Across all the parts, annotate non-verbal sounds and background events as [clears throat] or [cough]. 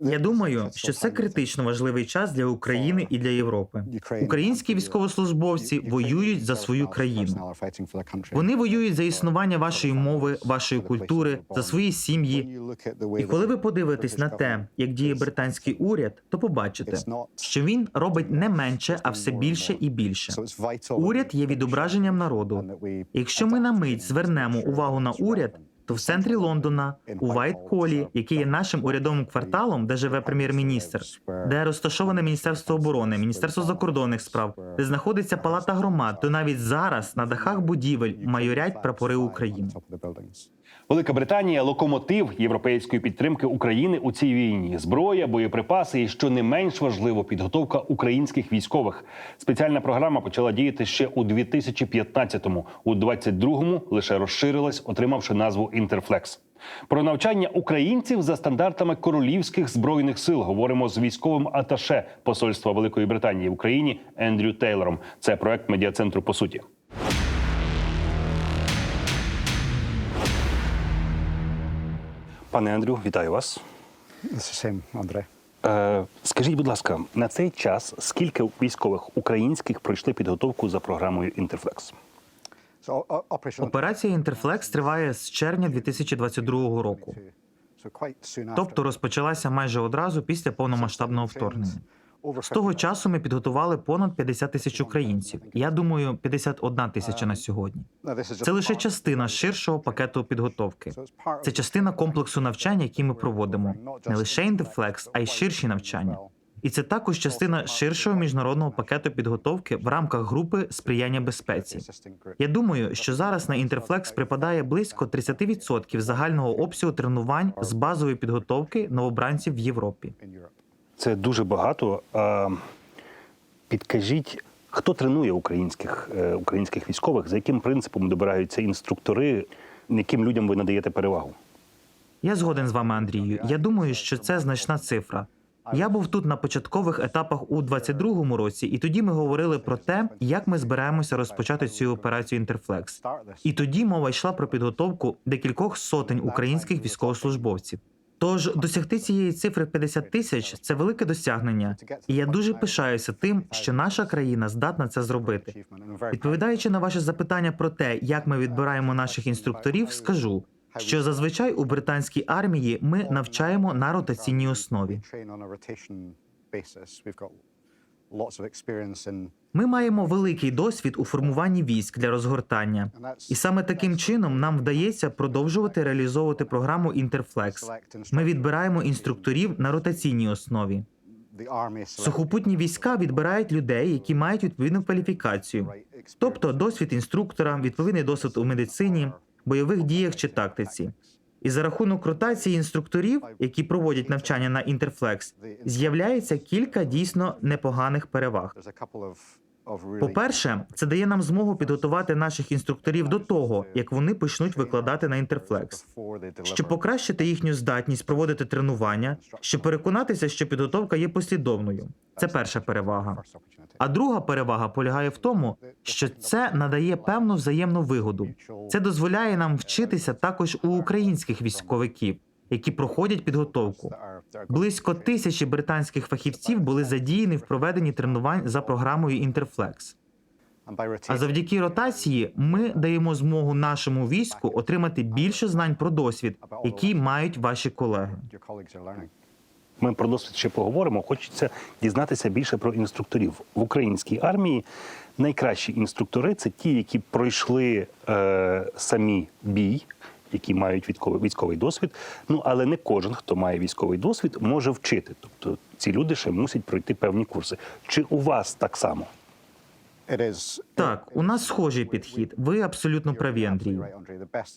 Я думаю, що це критично важливий час для України і для Європи. Українські військовослужбовці воюють за свою країну. Вони воюють за існування вашої мови, вашої культури, за свої сім'ї. І коли ви подивитесь на те, як діє британський уряд, то побачите, що він робить не менше, а все більше і більше. Уряд є відображенням народу. Якщо ми на мить звернемо увагу на уряд, то в центрі Лондона, у Вайт-Колі, який є нашим урядовим кварталом, де живе прем'єр-міністр, де розташоване Міністерство оборони, Міністерство закордонних справ, де знаходиться палата громад, то навіть зараз на дахах будівель майорять прапори України. Велика Британія локомотив європейської підтримки України у цій війні. Зброя, боєприпаси і що не менш важливо, підготовка українських військових. Спеціальна програма почала діяти ще у 2015-му. У 22-му лише розширилась, отримавши назву Інтерфлекс. Про навчання українців за стандартами королівських збройних сил говоримо з військовим аташе посольства Великої Британії в Україні Ендрю Тейлором. Це проект медіа-центру по суті. Пане Андрю, вітаю вас. Андре. Е, скажіть, будь ласка, на цей час скільки військових українських пройшли підготовку за програмою Інтерфлекс? Операція Інтерфлекс триває з червня 2022 року, тобто розпочалася майже одразу після повномасштабного вторгнення. З того часу ми підготували понад 50 тисяч українців. Я думаю, 51 тисяча на сьогодні. Це лише частина ширшого пакету підготовки. Це частина комплексу навчань, які ми проводимо. Не лише Інтерфлекс, а й ширші навчання. І це також частина ширшого міжнародного пакету підготовки в рамках групи сприяння безпеці. Я думаю, що зараз на Інтерфлекс припадає близько 30% загального обсягу тренувань з базової підготовки новобранців в Європі. Це дуже багато. Підкажіть, хто тренує українських, е, українських військових? За яким принципом добираються інструктори? Яким людям ви надаєте перевагу? Я згоден з вами, Андрію. Я думаю, що це значна цифра. Я був тут на початкових етапах у 22-му році, і тоді ми говорили про те, як ми збираємося розпочати цю операцію Інтерфлекс. І тоді мова йшла про підготовку декількох сотень українських військовослужбовців. Тож досягти цієї цифри 50 тисяч це велике досягнення, і я дуже пишаюся тим, що наша країна здатна це зробити. Відповідаючи на ваше запитання про те, як ми відбираємо наших інструкторів, скажу, що зазвичай у британській армії ми навчаємо на ротаційній основі. Ми маємо великий досвід у формуванні військ для розгортання, і саме таким чином нам вдається продовжувати реалізовувати програму Інтерфлекс. Ми відбираємо інструкторів на ротаційній основі. Сухопутні війська відбирають людей, які мають відповідну кваліфікацію, тобто досвід інструктора, відповідний досвід у медицині, бойових діях чи тактиці. І за рахунок ротації інструкторів, які проводять навчання на Інтерфлекс, з'являється кілька дійсно непоганих переваг. По-перше, це дає нам змогу підготувати наших інструкторів до того, як вони почнуть викладати на Інтерфлекс, щоб покращити їхню здатність проводити тренування, щоб переконатися, що підготовка є послідовною. Це перша перевага. А друга перевага полягає в тому, що це надає певну взаємну вигоду. Це дозволяє нам вчитися також у українських військовиків, які проходять підготовку. Близько тисячі британських фахівців були задіяні в проведенні тренувань за програмою Інтерфлекс. А завдяки ротації ми даємо змогу нашому війську отримати більше знань про досвід, який мають ваші колеги. Ми про досвід ще поговоримо. Хочеться дізнатися більше про інструкторів в українській армії. Найкращі інструктори це ті, які пройшли е, самі бій, які мають військовий, військовий досвід. Ну але не кожен, хто має військовий досвід, може вчити. Тобто ці люди ще мусять пройти певні курси. Чи у вас так само? Так, у нас схожий підхід. Ви абсолютно праві, Андрію.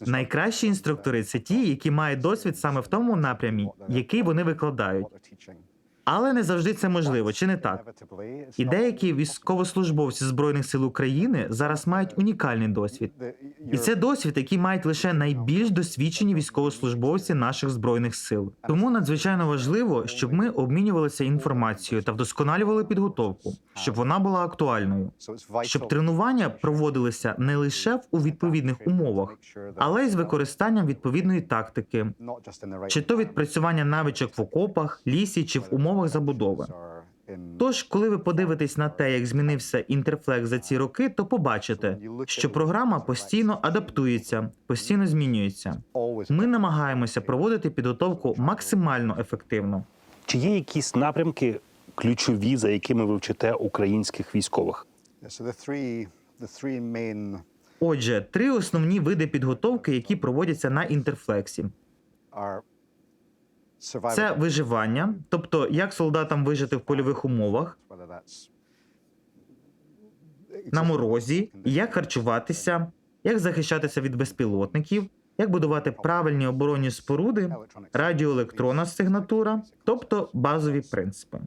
Найкращі інструктори це ті, які мають досвід саме в тому напрямі, який вони викладають. Але не завжди це можливо, чи не так? І деякі військовослужбовці збройних сил України зараз мають унікальний досвід. І це досвід, який мають лише найбільш досвідчені військовослужбовці наших збройних сил. Тому надзвичайно важливо, щоб ми обмінювалися інформацією та вдосконалювали підготовку, щоб вона була актуальною, щоб тренування проводилися не лише у відповідних умовах, але й з використанням відповідної тактики, чи то відпрацювання навичок в окопах, лісі чи в умовах забудови. Тож, коли ви подивитесь на те, як змінився інтерфлекс за ці роки, то побачите, що програма постійно адаптується, постійно змінюється. Ми намагаємося проводити підготовку максимально ефективно. Чи є якісь напрямки ключові, за якими ви вчите українських військових? Отже, три основні види підготовки, які проводяться на інтерфлексі. Це виживання, тобто як солдатам вижити в польових умовах, на морозі, як харчуватися, як захищатися від безпілотників, як будувати правильні оборонні споруди, радіоелектронна сигнатура, тобто базові принципи.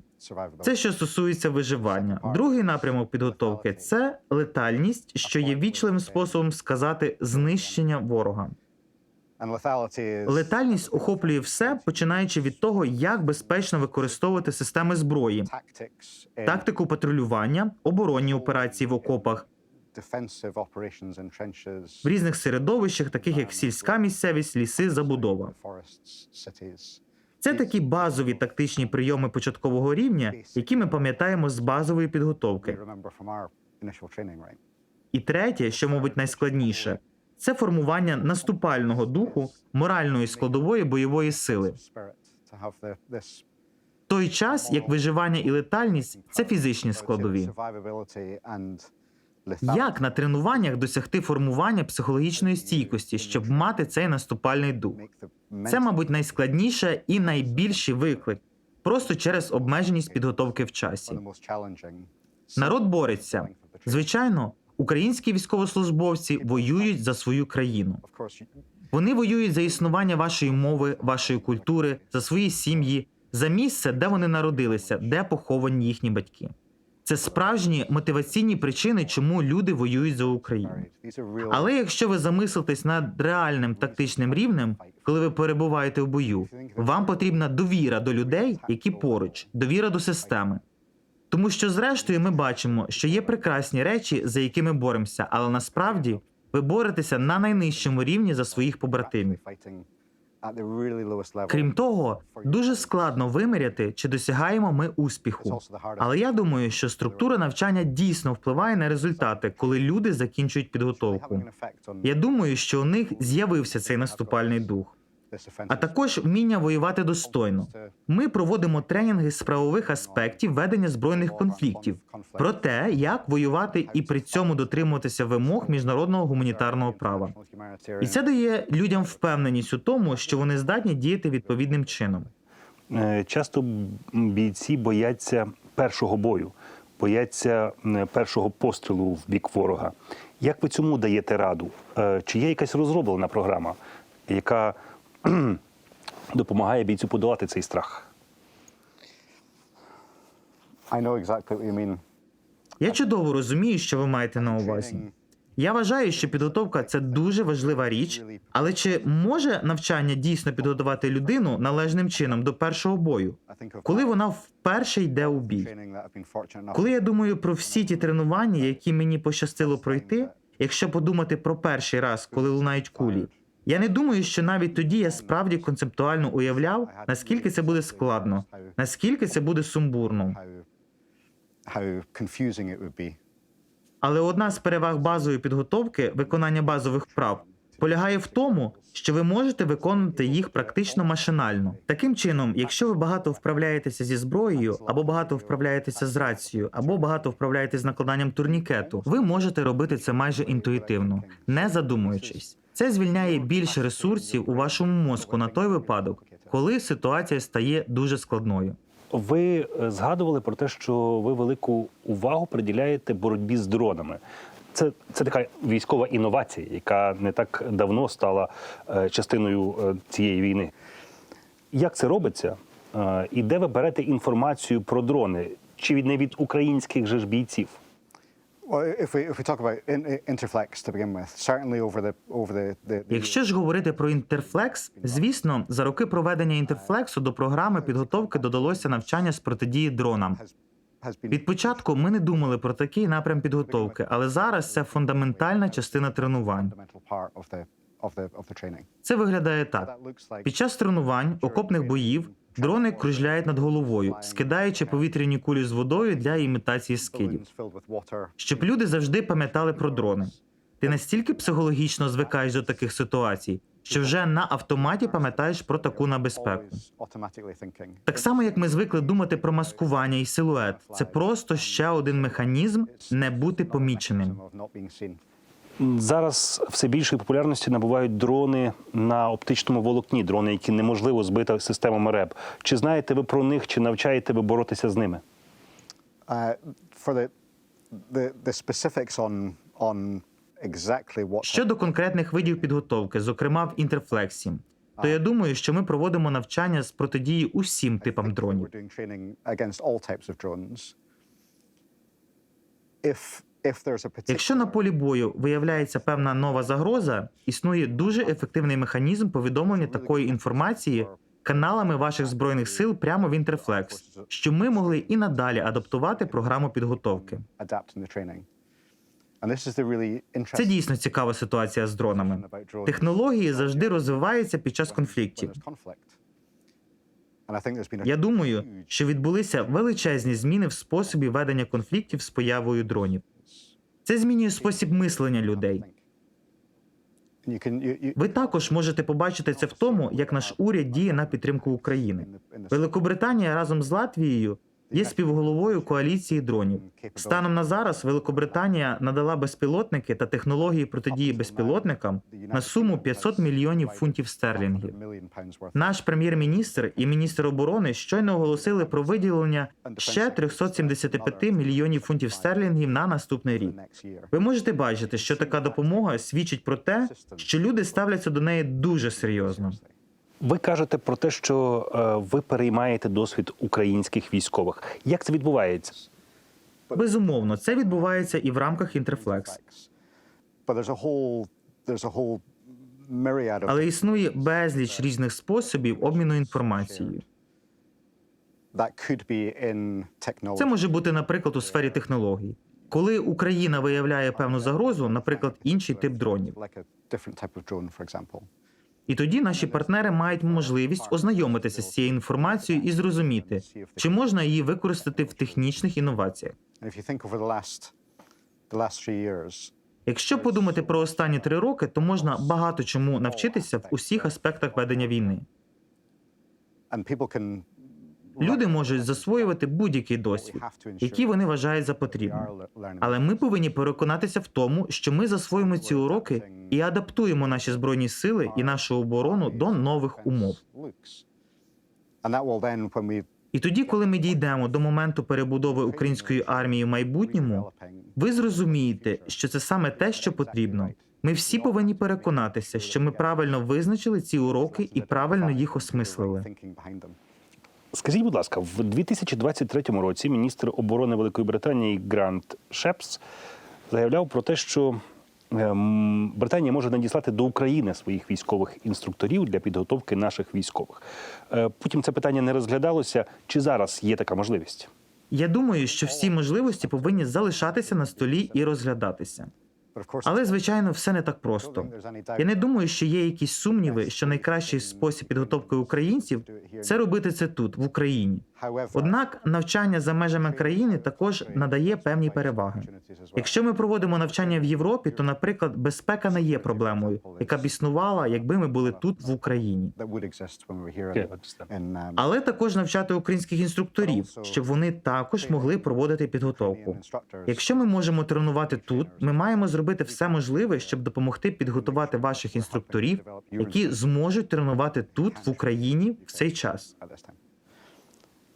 Це що стосується виживання. Другий напрямок підготовки це летальність, що є вічливим способом сказати знищення ворога. Летальність охоплює все, починаючи від того, як безпечно використовувати системи зброї, тактику патрулювання, оборонні операції в окопах, в різних середовищах, таких як сільська місцевість, ліси, забудова. Це такі базові тактичні прийоми початкового рівня, які ми пам'ятаємо з базової підготовки. І третє, що, мабуть, найскладніше, це формування наступального духу моральної складової бойової сили. Той час, як виживання і летальність це фізичні складові. Як на тренуваннях досягти формування психологічної стійкості, щоб мати цей наступальний дух? Це, мабуть, найскладніше і найбільший виклик, просто через обмеженість підготовки в часі. Народ бореться. Звичайно, українські військовослужбовці воюють за свою країну. Вони воюють за існування вашої мови, вашої культури, за свої сім'ї, за місце, де вони народилися, де поховані їхні батьки. Це справжні мотиваційні причини, чому люди воюють за Україну. Але якщо ви замислитесь над реальним тактичним рівнем, коли ви перебуваєте в бою, вам потрібна довіра до людей, які поруч, довіра до системи. Тому що, зрештою, ми бачимо, що є прекрасні речі, за які ми боремося, але насправді ви боретеся на найнижчому рівні за своїх побратимів. Крім того, дуже складно виміряти, чи досягаємо ми успіху. Але я думаю, що структура навчання дійсно впливає на результати, коли люди закінчують підготовку. Я думаю, що у них з'явився цей наступальний дух, а також вміння воювати достойно. Ми проводимо тренінги з правових аспектів ведення збройних конфліктів про те, як воювати і при цьому дотримуватися вимог міжнародного гуманітарного права. І це дає людям впевненість у тому, що вони здатні діяти відповідним чином. Е, Часто бійці бояться першого бою, бояться першого пострілу в бік ворога. Як ви цьому даєте раду? Е, Чи є якась розроблена програма, яка [clears throat] допомагає бійцю подолати цей страх? Я чудово розумію, що ви маєте на увазі. Я вважаю, що підготовка це дуже важлива річ, але чи може навчання дійсно підготувати людину належним чином до першого бою, коли вона вперше йде у бій? Коли я думаю про всі ті тренування, які мені пощастило пройти, якщо подумати про перший раз, коли лунають кулі, я не думаю, що навіть тоді я справді концептуально уявляв, наскільки це буде складно, наскільки це буде сумбурно. Але одна з переваг базової підготовки, виконання базових вправ, полягає в тому, що ви можете виконувати їх практично машинально. Таким чином, якщо ви багато вправляєтеся зі зброєю, або багато вправляєтеся з рацією, або багато вправляєтеся з накладанням турнікету, ви можете робити це майже інтуїтивно, не задумуючись. Це звільняє більше ресурсів у вашому мозку на той випадок, коли ситуація стає дуже складною. Ви е, згадували про те, що ви велику увагу приділяєте боротьбі з дронами. Це, це така військова інновація, яка не так давно стала е, частиною е, цієї війни. Як це робиться? І де ви берете інформацію про дрони? Чи не від українських же ж бійців? Якщо ж говорити про інтерфлекс, звісно, за роки проведення інтерфлексу до програми підготовки додалося навчання з протидії дронам. Від початку ми не думали про такий напрям підготовки, але зараз це фундаментальна частина тренувань. Це виглядає так: під час тренувань окопних боїв дрони кружляють над головою, скидаючи повітряні кулі з водою для імітації скидів. Щоб люди завжди пам'ятали про дрони. Ти настільки психологічно звикаєш до таких ситуацій, що вже на автоматі пам'ятаєш про таку небезпеку. Так само, як ми звикли думати про маскування і силует, це просто ще один механізм не бути поміченим. Зараз все більшої популярності набувають дрони на оптичному волокні, дрони, які неможливо збити системами РЕБ. Чи знаєте ви про них, чи навчаєте ви боротися з ними? Uh, for the the the specifics on on exactly what Щодо конкретних видів підготовки, зокрема в інтерфлексі, то я думаю, що ми проводимо навчання з протидії усім типам дронів. If Якщо на полі бою виявляється певна нова загроза, існує дуже ефективний механізм повідомлення такої інформації каналами ваших збройних сил прямо в інтерфлекс, що ми могли і надалі адаптувати програму підготовки. Це дійсно цікава ситуація з дронами. Технології завжди розвиваються під час конфліктів. Я думаю, що відбулися величезні зміни в способі ведення конфліктів з появою дронів. Це змінює спосіб мислення людей. Ви також можете побачити це в тому, як наш уряд діє на підтримку України. Великобританія разом з Латвією є співголовою коаліції дронів. Станом на зараз Великобританія надала безпілотники та технології протидії безпілотникам на суму 500 мільйонів фунтів стерлінгів. Наш прем'єр-міністр і міністр оборони щойно оголосили про виділення ще 375 мільйонів фунтів стерлінгів на наступний рік. Ви можете бачити, що така допомога свідчить про те, що люди ставляться до неї дуже серйозно. Ви кажете про те, що е, ви переймаєте досвід українських військових. Як це відбувається? Безумовно, це відбувається і в рамках інтерфлекс. Але існує безліч різних способів обміну інформацією. Це може бути, наприклад, у сфері технологій. Коли Україна виявляє певну загрозу, наприклад, інший тип дронів. І тоді наші партнери мають можливість ознайомитися з цією інформацією і зрозуміти, чи можна її використати в технічних інноваціях. Якщо подумати про останні три роки, то можна багато чому навчитися в усіх аспектах ведення війни. Люди можуть засвоювати будь-який досвід, який вони вважають за потрібне. Але ми повинні переконатися в тому, що ми засвоїмо ці уроки і адаптуємо наші збройні сили і нашу оборону до нових умов. І тоді, коли ми дійдемо до моменту перебудови української армії в майбутньому, ви зрозумієте, що це саме те, що потрібно. Ми всі повинні переконатися, що ми правильно визначили ці уроки і правильно їх осмислили. Скажіть, будь ласка, в 2023 році міністр оборони Великої Британії Грант Шепс заявляв про те, що ем, Британія може надіслати до України своїх військових інструкторів для підготовки наших військових. Е, Потім це питання не розглядалося. Чи зараз є така можливість? Я думаю, що всі можливості повинні залишатися на столі і розглядатися. Але звичайно, все не так просто. Я не думаю, що є якісь сумніви, що найкращий спосіб підготовки українців це робити це тут, в Україні. Однак навчання за межами країни також надає певні переваги. Якщо ми проводимо навчання в Європі, то, наприклад, безпека не є проблемою, яка б існувала, якби ми були тут в Україні. um, Але також навчати українських інструкторів, щоб вони також могли проводити підготовку. Якщо ми можемо тренувати тут, ми маємо зробити все можливе, щоб допомогти підготувати ваших інструкторів, які зможуть тренувати тут в Україні в цей час.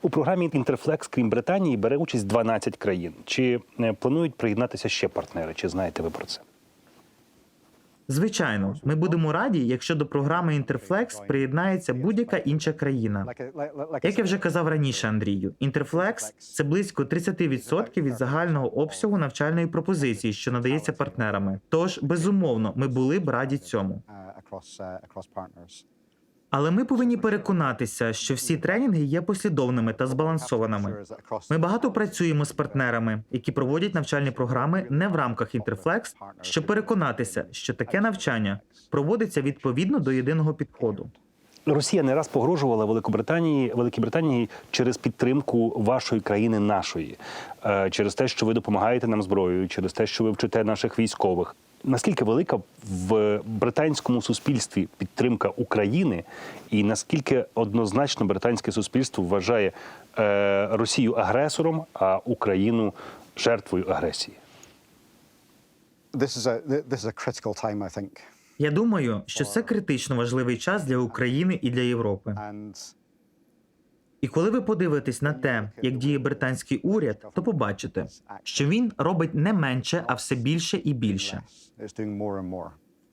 У програмі Інтерфлекс, крім Британії, бере участь 12 країн. Чи е, планують приєднатися ще партнери? Чи знаєте ви про це? Звичайно, ми будемо раді, якщо до програми Інтерфлекс приєднається будь-яка інша країна. Як я вже казав раніше, Андрію, Інтерфлекс це близько 30% від загального обсягу навчальної пропозиції, що надається партнерами. Тож, безумовно, ми були б раді цьому. Але ми повинні переконатися, що всі тренінги є послідовними та збалансованими. Ми багато працюємо з партнерами, які проводять навчальні програми не в рамках Інтерфлекс, щоб переконатися, що таке навчання проводиться відповідно до єдиного підходу. Росія не раз погрожувала Великобританії Великій Британії через підтримку вашої країни нашої, Е, через те, що ви допомагаєте нам зброєю, через те, що ви вчите наших військових. Наскільки велика в британському суспільстві підтримка України, і наскільки однозначно британське суспільство вважає е, Росію агресором, а Україну жертвою агресії? This is a this is a critical time, I think, Я думаю, що це критично важливий час для України і для Європи. and І коли ви подивитесь на те, як діє британський уряд, то побачите, що він робить не менше, а все більше і більше.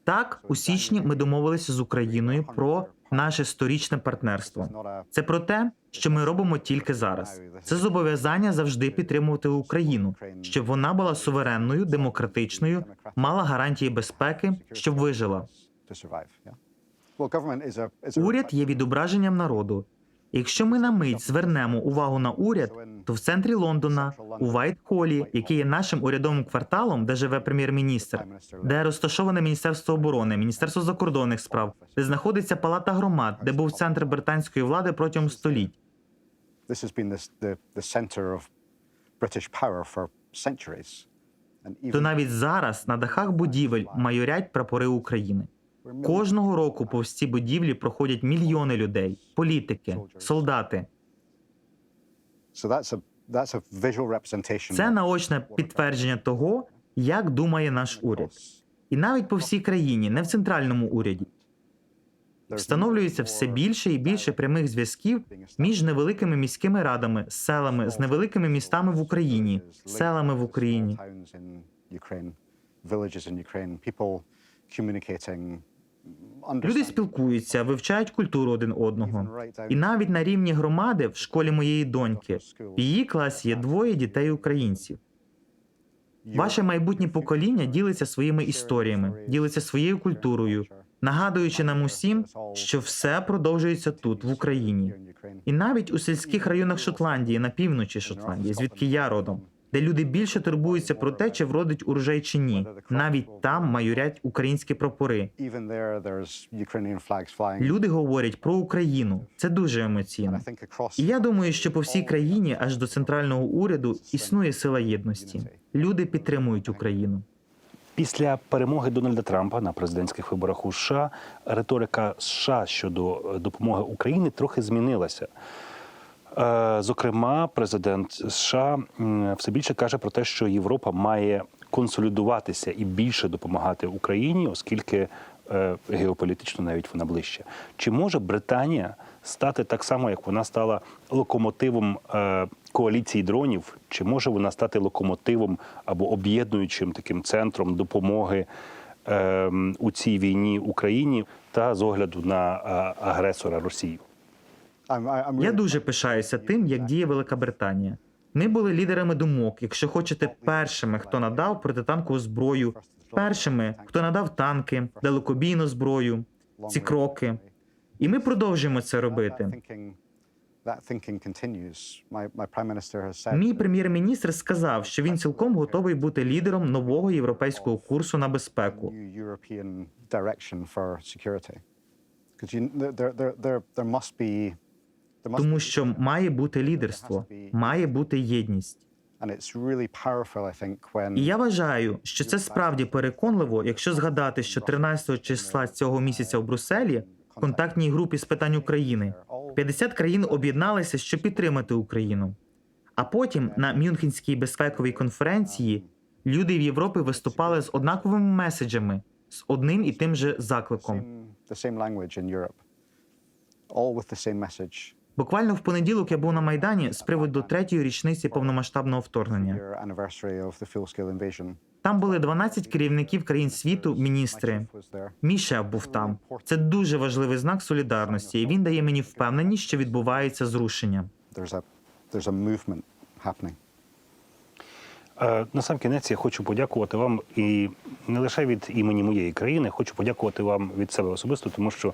Так, у січні ми домовилися з Україною про наше сторічне партнерство. Це про те, що ми робимо тільки зараз. Це зобов'язання завжди підтримувати Україну, щоб вона була суверенною, демократичною, мала гарантії безпеки, щоб вижила. Уряд є відображенням народу. Якщо ми на мить звернемо увагу на уряд, то в центрі Лондона, у Вайт-Холі, який є нашим урядовим кварталом, де живе прем'єр-міністр, де розташоване Міністерство оборони, Міністерство закордонних справ, де знаходиться Палата громад, де був центр британської влади протягом століть. То навіть зараз на дахах будівель майорять прапори України. Кожного року повз ці будівлі проходять мільйони людей, політики, солдати. Це наочне підтвердження того, як думає наш уряд. І навіть по всій країні, не в центральному уряді, встановлюється все більше і більше прямих зв'язків між невеликими міськими радами, селами, з невеликими містами в Україні, селами в Україні. Люди спілкуються, вивчають культуру один одного. І навіть на рівні громади в школі моєї доньки в її класі є двоє дітей українців. Ваше майбутнє покоління ділиться своїми історіями, ділиться своєю культурою, нагадуючи нам усім, що все продовжується тут, в Україні, і навіть у сільських районах Шотландії, на півночі Шотландії, звідки я родом, де люди більше турбуються про те, чи вродить урожай чи ні. Навіть там майорять українські прапори. Люди говорять про Україну. Це дуже емоційно. І я думаю, що по всій країні, аж до центрального уряду, існує сила єдності. Люди підтримують Україну. Після перемоги Дональда Трампа на президентських виборах у США риторика США щодо допомоги Україні трохи змінилася. Е, Зокрема, президент США все більше каже про те, що Європа має консолідуватися і більше допомагати Україні, оскільки е, геополітично навіть вона ближче. Чи може Британія стати так само, як вона стала локомотивом е, коаліції дронів? Чи може вона стати локомотивом або об'єднуючим таким центром допомоги е, у цій війні Україні та з огляду на агресора Росію? Я дуже пишаюся тим, як діє Велика Британія. Ми були лідерами думок, якщо хочете, першими, хто надав протитанкову зброю, першими, хто надав танки, далекобійну зброю, ці кроки. І ми продовжуємо це робити. Мій прем'єр-міністр сказав, що він цілком готовий бути лідером нового європейського курсу на безпеку. there, there, there, must be, Тому що має бути лідерство, має бути єдність. І я вважаю, що це справді переконливо, якщо згадати, що 13 числа цього місяця в Брюсселі в контактній групі з питань України 50 країн об'єдналися, щоб підтримати Україну. А потім на Мюнхенській безпековій конференції люди в Європі виступали з однаковими меседжами, з одним і тим же закликом. Буквально в понеділок я був на майдані з приводу третьої річниці повномасштабного вторгнення. Там були 12 керівників країн світу, міністри. Мій шеф був там. Це дуже важливий знак солідарності, і він дає мені впевненість, що відбувається зрушення. Е, На сам кінець я хочу подякувати вам і не лише від імені моєї країни, хочу подякувати вам від себе особисто, тому що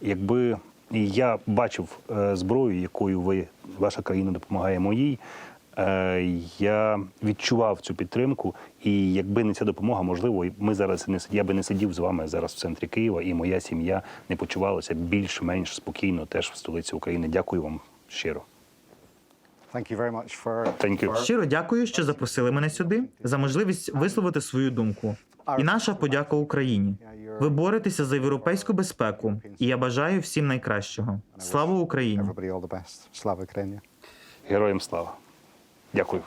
якби я бачив е, зброю, якою ви ваша країна допомагає моїй. е, Я відчував цю підтримку, і якби не ця допомога, можливо, ми зараз не я би не сидів з вами зараз в центрі Києва, і моя сім'я не почувалася більш-менш спокійно теж в столиці України. Дякую вам щиро. Thank you very much for, Thank you. Щиро дякую, що запросили мене сюди за можливість висловити свою думку. І наша подяка Україні. Ви боретеся за європейську безпеку, і я бажаю всім найкращого. Слава Україні! Slava Ukraini. Героям слава. Дякую.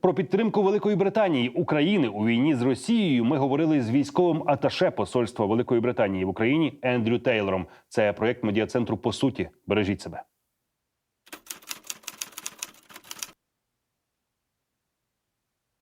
Про підтримку Великої Британії України у війні з Росією ми говорили з військовим аташе посольства Великої Британії в Україні Ендрю Тейлором. Це проєкт медіа центру по суті. Бережіть себе.